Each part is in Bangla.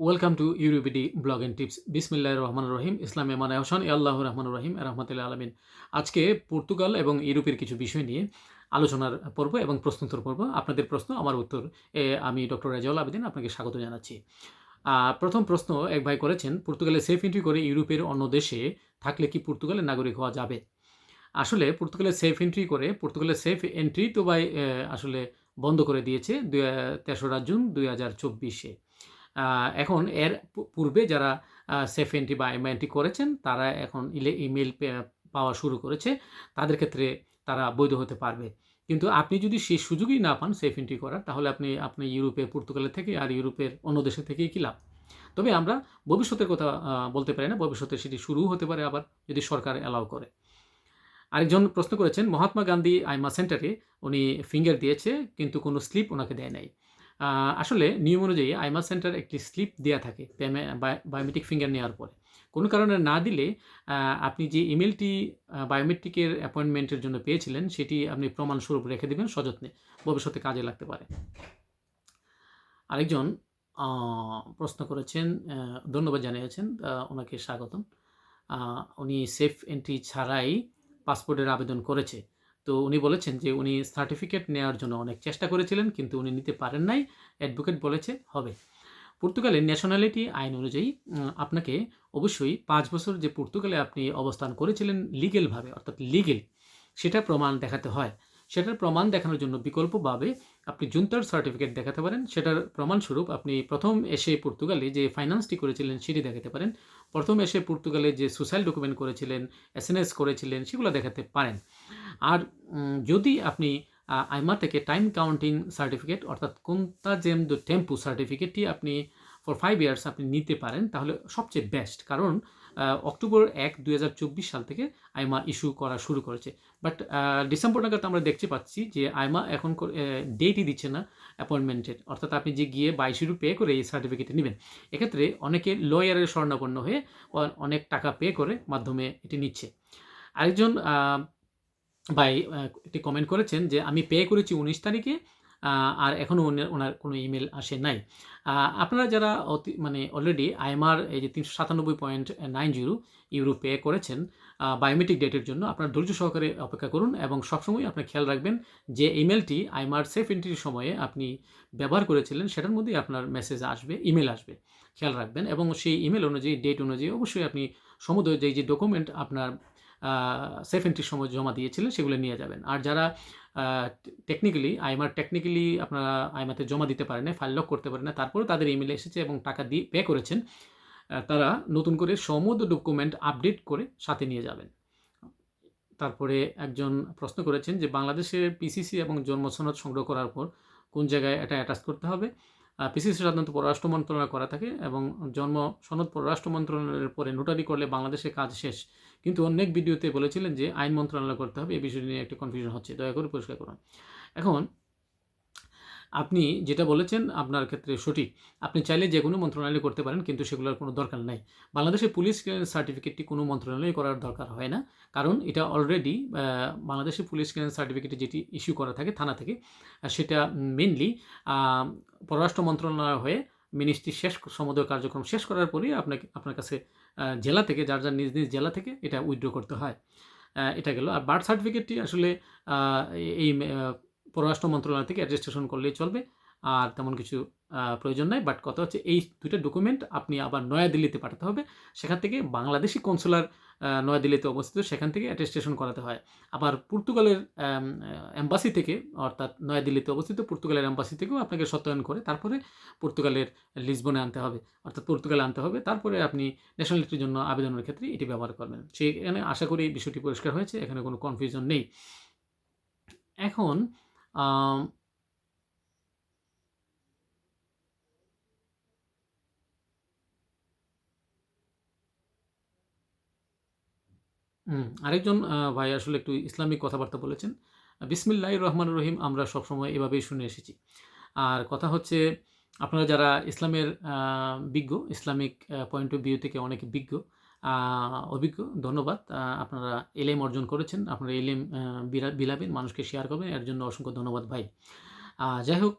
Welcome to EuroBD blog and tips বিসমিল্লাহ রহমান রহিম ইসলাম এমান হোসেন আল্লাহ রহমান রহিম রহমতুল্লাহ আলমিন আজকে পর্তুগাল এবং ইউরোপের কিছু বিষয় নিয়ে আলোচনার পর্ব এবং প্রশ্নোত্তর পর্ব। আপনাদের প্রশ্ন, আমার উত্তর আমি ডক্টর রাজাউল আবেদিন আপনাকে স্বাগত জানাচ্ছি। প্রথম প্রশ্ন, এক ভাই করেছেন, পর্তুগালে সেফ এন্ট্রি করে ইউরোপের অন্য দেশে থাকলে কি পর্তুগালের নাগরিক হওয়া যাবে? আসলে পর্তুগালে সেফ এন্ট্রি করে পর্তুগালের সেফ এন্ট্রি তো ভাই আসলে বন্ধ করে দিয়েছে তেসরা জুন দুই হাজার চব্বিশে। এখন এর পূর্বে যারা সেফ এন্ট্রি বা এমএনটি করেছেন, তারা এখন ইলে ইমেল পাওয়া শুরু করেছে, তাদের ক্ষেত্রে তারা বৈধ হতে পারবে। কিন্তু আপনি যদি সেই সুযোগই না পান সেফ এন্ট্রি করার, তাহলে আপনি আপনি ইউরোপে পর্তুগালের থেকে আর ইউরোপের অন্য দেশের থেকেই কি লাভ? তবে আমরা ভবিষ্যতের কথা বলতে পারি না, ভবিষ্যতে সেটি শুরু হতে পারে আবার যদি সরকার অ্যালাউ করে। আরেকজন প্রশ্ন করেছেন, মহাত্মা গান্ধী আইমা সেন্টারে উনি ফিঙ্গার দিয়েছে, কিন্তু কোনো স্লিপ ওনাকে দেয় নাই। আসলে নিয়ম অনুযায়ী আইমা সেন্টার একটি স্লিপ দেওয়া থাকে বায়োমেট্রিক ফিঙ্গার নেওয়ার পরে। কোনো কারণে না দিলে আপনি যে ইমেলটি বায়োমেট্রিকের অ্যাপয়েন্টমেন্টের জন্য পেয়েছিলেন, সেটি আপনি প্রমাণস্বরূপ রেখে দেবেন, সযত্নে। ভবিষ্যতে কাজে লাগতে পারে। আরেকজন প্রশ্ন করেছেন ধন্যবাদ জানিয়েছেন ওনাকে স্বাগতম। উনি সেফ এন্ট্রি ছাড়াই পাসপোর্টের আবেদন করেছে। তো উনি বলেছেন যে উনি সার্টিফিকেট নেওয়ার জন্য অনেক চেষ্টা করেছিলেন, কিন্তু উনি নিতে পারেন নাই। অ্যাডভোকেট বলেছে, হবে। পর্তুগালের ন্যাশনালিটি আইন অনুযায়ী আপনাকে অবশ্যই পাঁচ বছর যে পর্তুগালে আপনি অবস্থান করেছিলেন লিগেলভাবে অর্থাৎ লিগেল সেটা প্রমাণ দেখাতে হয়। সেটার প্রমাণ দেখানোর জন্য বিকল্পভাবে আপনি জুন্তার সার্টিফিকেট দেখাতে পারেন। সেটার প্রমাণস্বরূপ আপনি প্রথম এসে পর্তুগালে যে ফাইন্যান্সটি করেছিলেন সেটি দেখাতে পারেন। প্রথম এসে পর্তুগালে যে সোশ্যাল ডকুমেন্ট করেছিলেন এস এন এস করেছিলেন, সেগুলো দেখাতে পারেন। আর যদি আপনি আইমা থেকে টাইম কাউন্টিং সার্টিফিকেট অর্থাৎ কোনটা জেম দ্য টেম্পু সার্টিফিকেটটি আপনি ফর ফাইভ ইয়ার্স আপনি নিতে পারেন, তাহলে সবচেয়ে বেস্ট কারণ অক্টোবর এক, দুই সাল থেকে আইমা ইস্যু করা শুরু করেছে। বাট ডিসেম্বর নাগাদ আমরা দেখতে পাচ্ছি যে আইমা এখন ডেটই দিচ্ছে না অ্যাপয়েন্টমেন্টের অর্থাৎ আপনি যে গিয়ে বাইশ ইউরো পে করে এই সার্টিফিকেট নেবেন। এক্ষেত্রে অনেকে লয়ারের স্বর্ণাপন্ন হয়ে অনেক টাকা পে করে মাধ্যমে এটি নিচ্ছে। আরেকজন ভাই একটি কমেন্ট করেছেন যে, আমি পে করেছি উনিশ তারিখে আর এখনও ওনার কোনো ইমেল আসে নাই। আপনারা যারা অতি মানে অলরেডি আইএমআর এই যে তিনশো সাতানব্বই point nine zero euro pay করেছেন বায়োমেট্রিক ডেটের জন্য আপনার ধৈর্য সহকারে অপেক্ষা করুন এবং সবসময় আপনার খেয়াল রাখবেন যে ইমেলটি আইএমআর সেফ এন্ট্রির সময়ে আপনি ব্যবহার করেছিলেন, সেটার মধ্যেই আপনার মেসেজ আসবে ইমেল আসবে। খেয়াল রাখবেন এবং সেই ইমেল অনুযায়ী ডেট অনুযায়ী অবশ্যই আপনি সমুদয় যে যে ডকুমেন্ট আপনার সেফ এন্ট্রির সময় জমা দিয়েছিলেন, সেগুলো নিয়ে যাবেন। আর যারা টেকনিক্যালি আইমার টেকনিক্যালি আপনারা আইমাতে জমা দিতে পারেন ফাইল লক করতে পারেন না তারপরেও তাদের ইমেল এসেছে এবং টাকা দিয়ে পে করেছেন। তারা নতুন করে সমস্ত ডকুমেন্ট আপডেট করে সাথে নিয়ে যাবেন। তারপরে একজন প্রশ্ন করেছেন যে, বাংলাদেশের পিসিসি এবং জন্ম সনদ সংগ্রহ করার পর কোন জায়গায় এটা অ্যাটাচ করতে হবে? পিসিসি সাধারণত পররাষ্ট্র মন্ত্রণালয় করা থাকে এবং জন্ম সনদ পররাষ্ট্র মন্ত্রণালয়ের পরে নোটারি করলে বাংলাদেশে কাজ শেষ। কিন্তু অনেক ভিডিওতে বলেছিলেন যে আইন মন্ত্রণালয় করতে হবে এই বিষয়টি নিয়ে একটু কনফিউশন হচ্ছে। দয়া করে পরিষ্কার করুন। এখন, আপনি যেটা বলেছেন আপনার ক্ষেত্রে সঠিক। আপনি চাইলে যে কোনো মন্ত্রণালয় করতে পারেন, কিন্তু সেগুলোর কোনো দরকার নাই। বাংলাদেশের পুলিশ সার্টিফিকেটটি কোনো মন্ত্রণালয় করার দরকার হয় না। কারণ এটা অলরেডি বাংলাদেশের পুলিশ ক্লিয়ারেন্স সার্টিফিকেটে যেটি ইস্যু করা থাকে, থানা থেকে, সেটা মেনলি পররাষ্ট্র মন্ত্রণালয় হয়ে মিনিস্ট্রি শেষ সমুদ্র কার্যক্রম শেষ করার পরেই আপনাকে, আপনার কাছে জেলা থেকে, যার যার নিজ নিজ জেলা থেকে এটা উইথড্র করতে হয়। এটা গেল। আর বার্থ সার্টিফিকেটটি আসলে এই পররাষ্ট্র মন্ত্রণালয় থেকে রেজিস্ট্রেশন করলেই চলবে। আর তেমন কিছু প্রয়োজন নাই। বাট কথা হচ্ছে, এই দুইটা ডকুমেন্ট আপনি আবার নয়াদিল্লিতে পাঠাতে হবে। সেখান থেকে বাংলাদেশি কনসুলার নয়াদিল্লিতে অবস্থিত, সেখান থেকে অ্যাটেস্টেশন করাতে হয়। আবার পর্তুগালের এম্বাসি থেকে, অর্থাৎ নয়াদিল্লিতে অবস্থিত, পর্তুগালের এম্বাসি থেকেও আপনাকে সত্যায়ন করে তারপরে পর্তুগালের লিসবনে আনতে হবে। অর্থাৎ পর্তুগালে আনতে হবে, তারপরে আপনি ন্যাশনালিটির জন্য আবেদনের ক্ষেত্রে এটি ব্যবহার করবেন। সেখানে আশা করি বিষয়টি পরিষ্কার হয়েছে, এখানে কোনো কনফিউশন নেই। এখন আরেকজন ভাই আসলে একটু ইসলামিক কথাবার্তা বলেছেন। বিসমিল্লাহ রহমান রহিম, আমরা সবসময় এভাবেই শুনে এসেছি। আর কথা হচ্ছে, আপনারা যারা ইসলামের বিজ্ঞ, ইসলামিক পয়েন্ট অফ ভিউ থেকে অনেক বিজ্ঞ অভিজ্ঞ, ধন্যবাদ। আপনারা এলেম অর্জন করেছেন, আপনারা এলেম বিলাবেন, মানুষকে শেয়ার করবেন, এর জন্য অসংখ্য ধন্যবাদ ভাই। যাই হোক,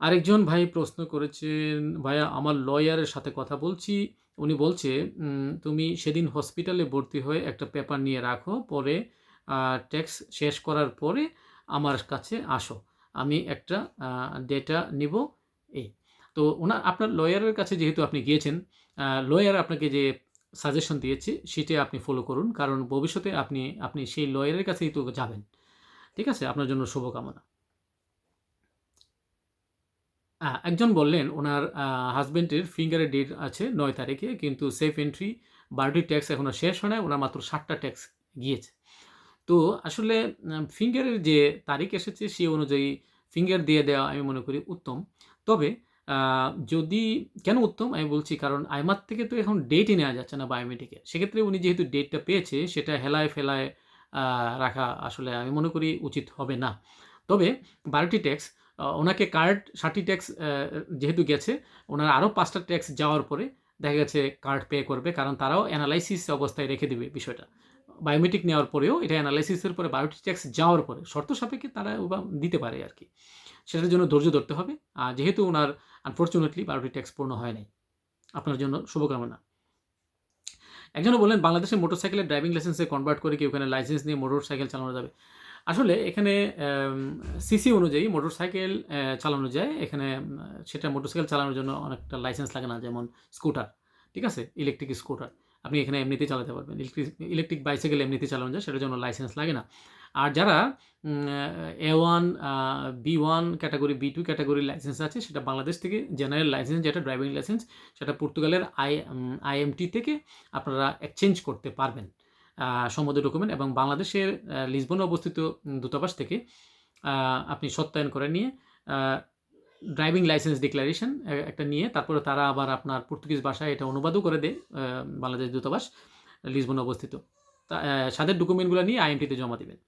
আরেকজন ভাই প্রশ্ন করেছেন, ভাইয়া, আমার লয়ারের সাথে কথা বলছি। উনি বলছে তুমি সেদিন হসপিটালে ভর্তি হয়ে একটা পেপার নিয়ে রাখো, পরে ট্যাক্স শেষ করার পরে আমার কাছে আসো। আমি একটা ডেটা নিব। এই তো ওনার, আপনার লয়ারের কাছে যেহেতু আপনি গিয়েছেন লয়ার আপনাকে যে সাজেশন দিয়েছে, সেটা আপনি ফলো করুন, কারণ ভবিষ্যতে আপনি আপনি সেই লয়ারের কাছেই তো যাবেন। ঠিক আছে? আপনার জন্য শুভকামনা। একজন বললেন, ওনার হাজব্যান্ডের ফিঙ্গারের ডেট আছে নয় তারিখে, কিন্তু সেফ এন্ট্রি বারোটি ট্যাক্স এখনও শেষ হয় ওনার মাত্র ষাটটা ট্যাক্স গিয়েছে। তো আসলে ফিঙ্গারের যে তারিখ এসেছে সেই অনুযায়ী ফিঙ্গার দিয়ে দেওয়া আমি মনে করি উত্তম। তবে যদি, কেন উত্তম? আমি বলছি কারণ আইমার থেকে তো এখন ডেটই নেওয়া যাচ্ছে না বায়োমেট্রিকে সেক্ষেত্রে উনি যেহেতু ডেটটা পেয়েছে, সেটা হেলায় ফেলায় রাখা আসলে আমি মনে করি উচিত হবে না। তবে বারোটি ট্যাক্স ওনাকে কার্ড ষাটটি ট্যাক্স যেহেতু গেছে, ওনার আরও পাঁচটা ট্যাক্স যাওয়ার পরে দেখা গেছে কার্ড পে করবে, কারণ তারাও অ্যানালাইসিস অবস্থায় রেখে দেবে বিষয়টা। বায়োমেট্রিক নেওয়ার পরেও এটা অ্যানালাইসিসের পরে বায়োটি ট্যাক্স যাওয়ার পরে, শর্ত সাপেক্ষে তারা দিতে পারে আর কি। সেটার জন্য ধৈর্য ধরতে হবে, আর যেহেতু ওনার আনফর্চুনেটলি বায়োটি ট্যাক্স পূর্ণ হয় নাই, আপনার জন্য শুভকামনা। একজনে বললেন বাংলাদেশের মোটরসাইকেলের ড্রাইভিং লাইসেন্সে কনভার্ট করে কি ওখানে লাইসেন্স নিয়ে মোটর সাইকেল চালানো যাবে? আসলে এখানে সিসি অনুযায়ী মোটরসাইকেল চালানো যায়। এখানে সেটা মোটরসাইকেল চালানোর জন্য অনেকটা লাইসেন্স লাগে না, যেমন স্কুটার, ঠিক আছে? Electric scooter. আপনি এখানে এমনিতেই চালাতে পারবেন। ইলেকট্রিক ইলেকট্রিক বাইসাইকেল এমনিতেই চালানো যায়, সেটার জন্য লাইসেন্স লাগে না। আর যারা A one B one category B two category licence আছে, সেটা বাংলাদেশ থেকে জেনারেল লাইসেন্স, যেটা ড্রাইভিং লাইসেন্স, সেটা পর্তুগালের আই আইএমটি থেকে আপনারা এক্সচেঞ্জ করতে পারবেন। সম্বন্ধে ডকুমেন্ট এবং বাংলাদেশের লিসবনে অবস্থিত দূতাবাস থেকে আপনি সত্যায়ন করে নিয়ে ড্রাইভিং লাইসেন্স ডিক্লারেশন একটা নিয়ে তারপরে তারা আবার আপনার পর্তুগিজ ভাষায় এটা অনুবাদও করে দেয় বাংলাদেশ দূতাবাস লিসবনে অবস্থিত। তা আহ, ডকুমেন্টগুলো নিয়ে আইএমটিতে জমা দেবেন।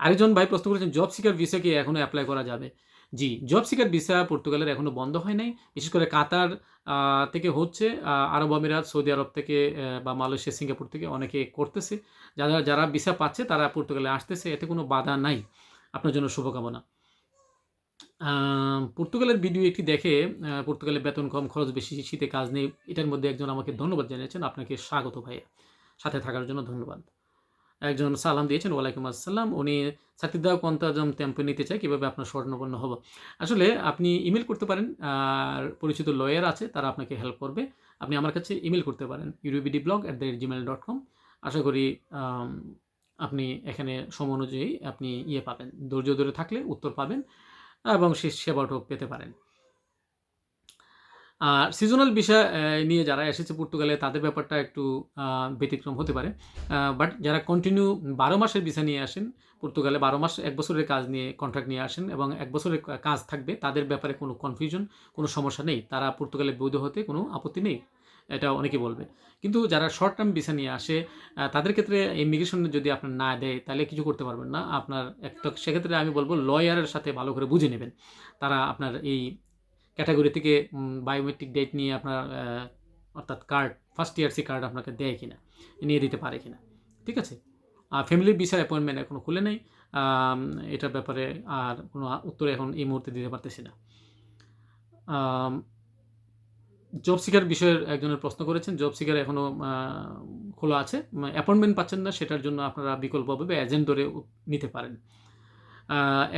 আরেকজন ভাই প্রশ্ন করেছেন জব সিকার ভিসা কি এখনও অ্যাপ্লাই করা যাবে? জি, জব সিকার ভিসা পর্তুগালের এখনও বন্ধ হয় নাই। বিশেষ করে কাতার থেকে হচ্ছে আরব আমিরাত, সৌদি আরব থেকে বা মালয়েশিয়া, সিঙ্গাপুর থেকে অনেকে করতেছে। যারা যারা ভিসা পাচ্ছে তারা পর্তুগালে আসতেছে, এতে কোনো বাধা নাই। আপনার জন্য শুভকামনা। পর্তুগালের ভিডিও একটি দেখে পর্তুগালে বেতন কম, খরচ বেশি, শীতে কাজ নেই, এটার মধ্যে একজন আমাকে ধন্যবাদ জানিয়েছেন। আপনাকে স্বাগত ভাইয়া। সাথে থাকার জন্য ধন্যবাদ। একজন সালাম দিয়েছেন, ওয়ালাইকুম আসসালাম। উনি সাতিদা কন্তাজম টেম্পো নিতে চায়, কীভাবে আপনার স্বর্ণপন্ন হব? আসলে আপনি ইমেল করতে পারেন, আর পরিচিত লয়ার আছে, তারা আপনাকে হেল্প করবে। আপনি আমার কাছে ইমেল করতে পারেন UBD blog at the Gmail dot com আশা করি আপনি এখানে সময় অনুযায়ী আপনি ইয়ে পাবেন, ধৈর্য ধরে থাকলে উত্তর পাবেন, এবং সে সেবাটাও পেতে পারেন। আর সিজনাল বিষয় নিয়ে যারা এসেছে পর্তুগালে, তাদের ব্যাপারটা একটু ব্যতিক্রম হতে পারে। বাট যারা কন্টিনিউ বারো মাসের ভিসা নিয়ে আসেন, পর্তুগালে বারো মাস, এক বছরের কাজ নিয়ে কন্ট্রাক্ট নিয়ে আসেন এবং এক বছরের কাজ থাকবে, তাদের ব্যাপারে কোনো কনফিউশন কোনো সমস্যা নেই। তারা পর্তুগালে বৈধ হতে কোনো আপত্তি নেই, এটা অনেকে বলবে। কিন্তু যারা শর্ট টার্ম ভিসা নিয়ে আসে তাদের ক্ষেত্রে ইমিগ্রেশন যদি আপনার না দেয়, তাহলে কিছু করতে পারবেন না। আপনার একটা, সেক্ষেত্রে আমি বলব লয়ারের সাথে ভালো করে বুঝে নেবেন। তারা আপনার এই ক্যাটাগরি থেকে বায়োমেট্রিক ডেট নিয়ে আপনার অর্থাৎ কার্ড ফার্স্ট ইয়ারসি কার্ড আপনাকে দেয় কিনা, নিয়ে দিতে পারে কিনা, ঠিক আছে? আর ফ্যামিলির বিষয় অ্যাপয়েন্টমেন্ট এখনও খুলে নেই এটার ব্যাপারে আর কোনো উত্তর এখন এই মুহূর্তে দিতে পারতেছি না। জব সিকার বিষয়ের একজনের প্রশ্ন করেছেন জব সিকার এখনও খোলা আছে অ্যাপয়েন্টমেন্ট পাচ্ছেন না, সেটার জন্য আপনারা বিকল্পভাবে এজেন্ট ধরে নিতে পারেন।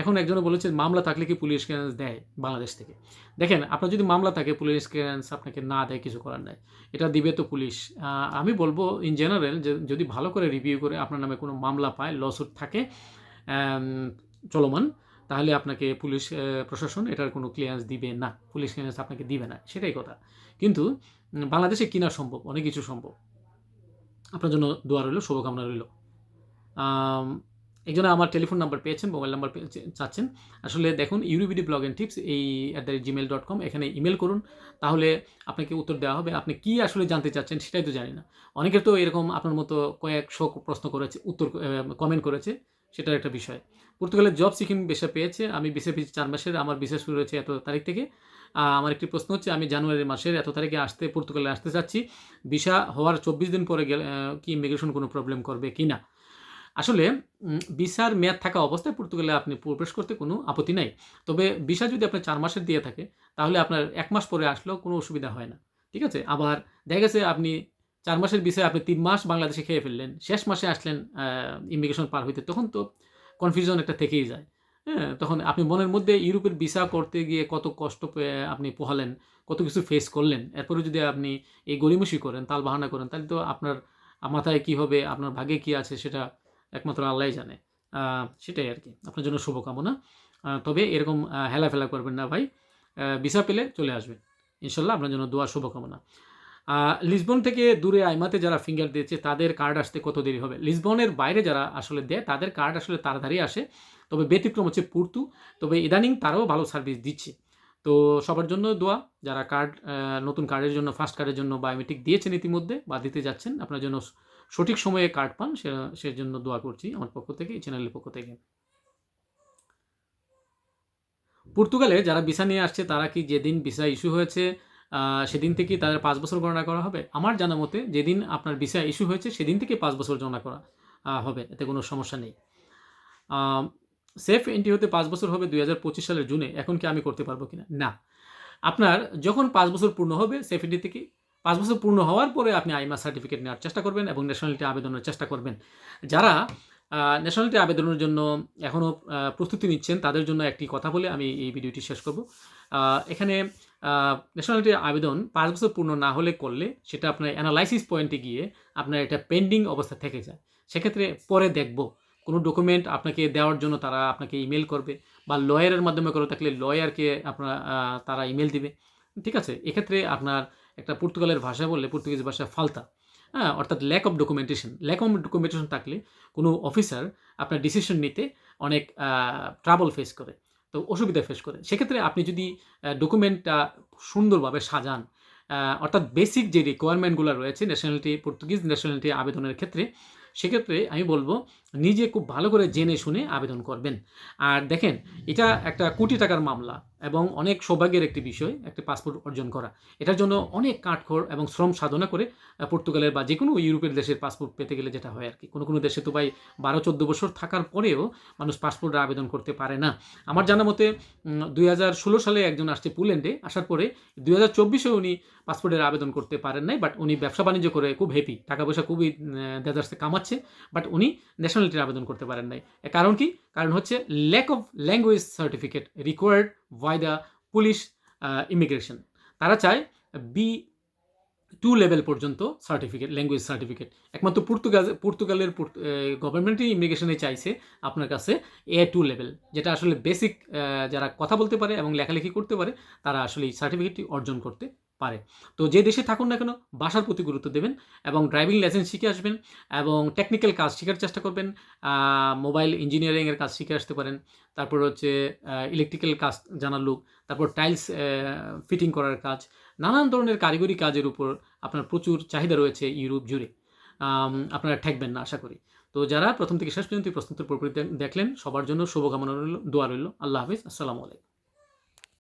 এখন একজনে বলেছেন মামলা থাকলে কি পুলিশ ক্লিয়ারেন্স দেয় বাংলাদেশ থেকে? দেখেন, আপনার যদি মামলা থাকে, পুলিশ ক্লিয়ারেন্স আপনাকে না দেয়, কিছু করার নাই। এটা দিবে তো পুলিশ। আমি বলব ইন জেনারেল যে যদি ভালো করে রিভিউ করে আপনার নামে কোনো মামলা পায় লসুট থাকে চলমান, তাহলে আপনাকে পুলিশ প্রশাসন এটার কোনো ক্লিয়ারেন্স দিবে না। পুলিশ ক্লিয়ারেন্স আপনাকে দিবে না, সেটাই কথা। কিন্তু বাংলাদেশে কিনা সম্ভব? অনেক কিছু সম্ভব। আপনার জন্য দোয়া রইল, শুভকামনা রইল। একজনে আমার টেলিফোন নাম্বার পেয়েছেন মোবাইল নাম্বার চাচ্ছেন। আসলে দেখুন ইউরিবিডি ব্লগ অ্যান্ড টিপস এই at the Gmail dot com এখানে ইমেল করুন। তাহলে আপনাকে উত্তর দেওয়া হবে, আপনি কী আসলে জানতে চাচ্ছেন সেটাই তো জানি না। অনেকের তো এরকম আপনার মতো কয়েকশো প্রশ্ন করেছে, উত্তর কমেন্ট করেছে, সেটার একটা বিষয়। পর্তুগালের জব সিকিম বেসা পেয়েছে, আমি বিসে পেয়েছি চার মাসের, আমার বিশেষ শুরু হয়েছে এত তারিখ থেকে। আমার একটি প্রশ্ন হচ্ছে, আমি জানুয়ারি মাসের এত তারিখে আসতে, পর্তুগালে আসতে চাচ্ছি, ভিসা হওয়ার চব্বিশ দিন পরে গেলে কি ইমিগ্রেশন কোনো প্রবলেম করবে কি না আসলে ভিসার মেয়াদ থাকা অবস্থায় পর্তুগালে আপনি প্রবেশ করতে কোনো আপত্তি নাই। তবে ভিসা যদি আপনার চার মাসের দিয়ে থাকে, তাহলে আপনার এক মাস পরে আসলেও কোনো অসুবিধা হয় না। ঠিক আছে? আবার দেখা গেছে আপনি চার মাসের বিষয়ে আপনি তিন মাস বাংলাদেশে খেয়ে ফেললেন, শেষ মাসে আসলেন ইমিগ্রেশন পার হইতে, তখন তো কনফিউশন একটা থেকেই যায়। হ্যাঁ তখন আপনি মনের মধ্যে ইউরোপের ভিসা করতে গিয়ে কত কষ্ট আপনি পোহালেন, কত কিছু ফেস করলেন। এরপরে যদি আপনি এই গরিমসি করেন, তাল বাহানা করেন, তাহলে তো আপনার মাথায় কী হবে, আপনার ভাগে কী আছে সেটা একমাত্র আল্লাহই জানে। সেটাই আর কি। আপনার জন্য শুভকামনা। তবে এরকম আহ, হেলাফেলা করবেন না ভাই। ভিসা পেলে চলে আসবেন। ইনশাল্লাহ আপনার জন্য দোয়া শুভকামনা। লিসবন থেকে দূরে আইমাতে যারা ফিঙ্গার দিয়েছে তাদের কার্ড আসতে কত দেরি হবে? লিসবনের বাইরে যারা আসলে দেয় তাদের কার্ড আসলে তাড়াতাড়ি আসে। তবে ব্যতিক্রম হচ্ছে পুর্তু। তবে ইদানিং তারাও ভালো সার্ভিস দিচ্ছে। তো সবার জন্য দোয়া। যারা কার্ড নতুন কার্ডের জন্য ফার্স্ট কার্ডের জন্য বায়োমেট্রিক দিয়েছেন ইতিমধ্যে বা দিতে যাচ্ছেন আপনার জন্য সঠিক সময়ে কার্ড পান, সে, সেজন্য দোয়া করছি আমার পক্ষ থেকে, এই চ্যানেলের পক্ষ থেকে। পর্তুগালে যারা ভিসা নিয়ে আসছে, তারা কি যেদিন ভিসা ইস্যু হয়েছে সেদিন থেকেই তাদের পাঁচ বছর গণনা করা হবে? আমার জানা মতে, যেদিন আপনার ভিসা ইস্যু হয়েছে, সেদিন থেকে পাঁচ বছর গণনা করা হবে। এতে কোনো সমস্যা নেই। সেফ এন্ট্রি হতে পাঁচ বছর হবে দুই হাজার পঁচিশ সালের জুনে। এখন কি আমি করতে পারব কিনা? না। আপনার যখন পাঁচ বছর পূর্ণ হবে সেফ এন্ট্রি থেকে পাঁচ বছর পূর্ণ হওয়ার পরে আপনি আইমা সার্টিফিকেট নেওয়ার চেষ্টা করবেন এবং ন্যাশনালিটি আবেদনের চেষ্টা করবেন। যারা ন্যাশনালিটি আবেদনের জন্য এখনও প্রস্তুতি নিচ্ছেন, তাদের জন্য একটি কথা বলে আমি এই ভিডিওটি শেষ করব। এখানে ন্যাশনালিটি আবেদন পাঁচ বছর পূর্ণ না হলে করলে সেটা আপনার অ্যানালাইসিস পয়েন্টে গিয়ে আপনার এটা পেন্ডিং অবস্থা থেকে যায়। সেক্ষেত্রে পরে দেখব। কোনো ডকুমেন্ট আপনাকে দেওয়ার জন্য তারা আপনাকে ইমেল করবে বা লয়ারের মাধ্যমে করে থাকলে লয়ারকে আপনার তারা ইমেল দিবে। ঠিক আছে? এক্ষেত্রে আপনার একটা পর্তুগালের ভাষা বললে পর্তুগিজ ভাষা ফালতা। হ্যাঁ অর্থাৎ lack of documentation lack of documentation থাকলে কোনো অফিসার আপনার ডিসিশন নিতে অনেক ট্রাবল ফেস করে, তো অসুবিধা ফেস করে। সেক্ষেত্রে আপনি যদি ডকুমেন্টটা সুন্দরভাবে সাজান অর্থাৎ বেসিক যে রিকোয়ারমেন্টগুলো রয়েছে ন্যাশনালিটি পর্তুগিজ ন্যাশনালিটি আবেদনের ক্ষেত্রে, সেক্ষেত্রে আমি বলব নিজে খুব ভালো করে জেনে শুনে আবেদন করবেন। আর দেখেন, এটা একটা কোটি টাকার মামলা এবং অনেক সৌভাগ্যের একটি বিষয়, একটা পাসপোর্ট অর্জন করা। এটার জন্য অনেক কাঠখড় এবং শ্রম সাধনা করে পর্তুগালের বা যে কোনো ইউরোপের দেশের পাসপোর্ট পেতে গেলে যেটা হয় আর কি। কোনো কোনো দেশে তো ভাই বারো, চোদ্দ বছর থাকার পরেও মানুষ পাসপোর্টের আবেদন করতে পারে না। আমার জানা মতে দুই হাজার ষোলো সালে একজন আসছে পুল্যান্ডে, আসার পরে দুই হাজার চব্বিশে উনি পাসপোর্টের আবেদন করতে পারেন নাই বাট উনি ব্যবসা বাণিজ্য করে খুব হ্যাপি টাকা পয়সা খুবই দেদার্সে কামাচ্ছে বাট উনি ন্যাশনালিটির আবেদন করতে পারেন নাই। কারণ কি? কারণ হচ্ছে lack of language certificate required by the police immigration তারা চায় বি টু লেভেল পর্যন্ত সার্টিফিকেট ল্যাঙ্গুয়েজ সার্টিফিকেট একমাত্র পর্তুগাল, পর্তুগালের গভর্নমেন্টই ইমিগ্রেশনে চাইছে আপনার কাছে এ টু লেভেল যেটা আসলে বেসিক যারা কথা বলতে পারে এবং লেখালেখি করতে পারে, তারা আসলে এই সার্টিফিকেটটি অর্জন করতে পারে। তো যে দেশে থাকুন না কেন, বাসার প্রতি গুরুত্ব দেবেন এবং ড্রাইভিং লাইসেন্স শিখে আসবেন এবং টেকনিক্যাল কাজ শেখার চেষ্টা করবেন। মোবাইল ইঞ্জিনিয়ারিংয়ের কাজ শিখে আসতে পারেন। তারপর হচ্ছে ইলেকট্রিক্যাল কাজ জানার লোক, তারপর টাইলস ফিটিং করার কাজ, নানান ধরনের কারিগরি কাজের উপর আপনার প্রচুর চাহিদা রয়েছে ইউরোপ জুড়ে। আপনারা ঠেকবেন না, আশা করি। তো যারা প্রথম থেকে শেষ পর্যন্ত প্রশ্নোত্তর প্রকৃতি দেখলেন, সবার জন্য শুভকামনা রইল, দোয়া রইল। আল্লাহ হাফিজ, আসসালামু আলাইকুম।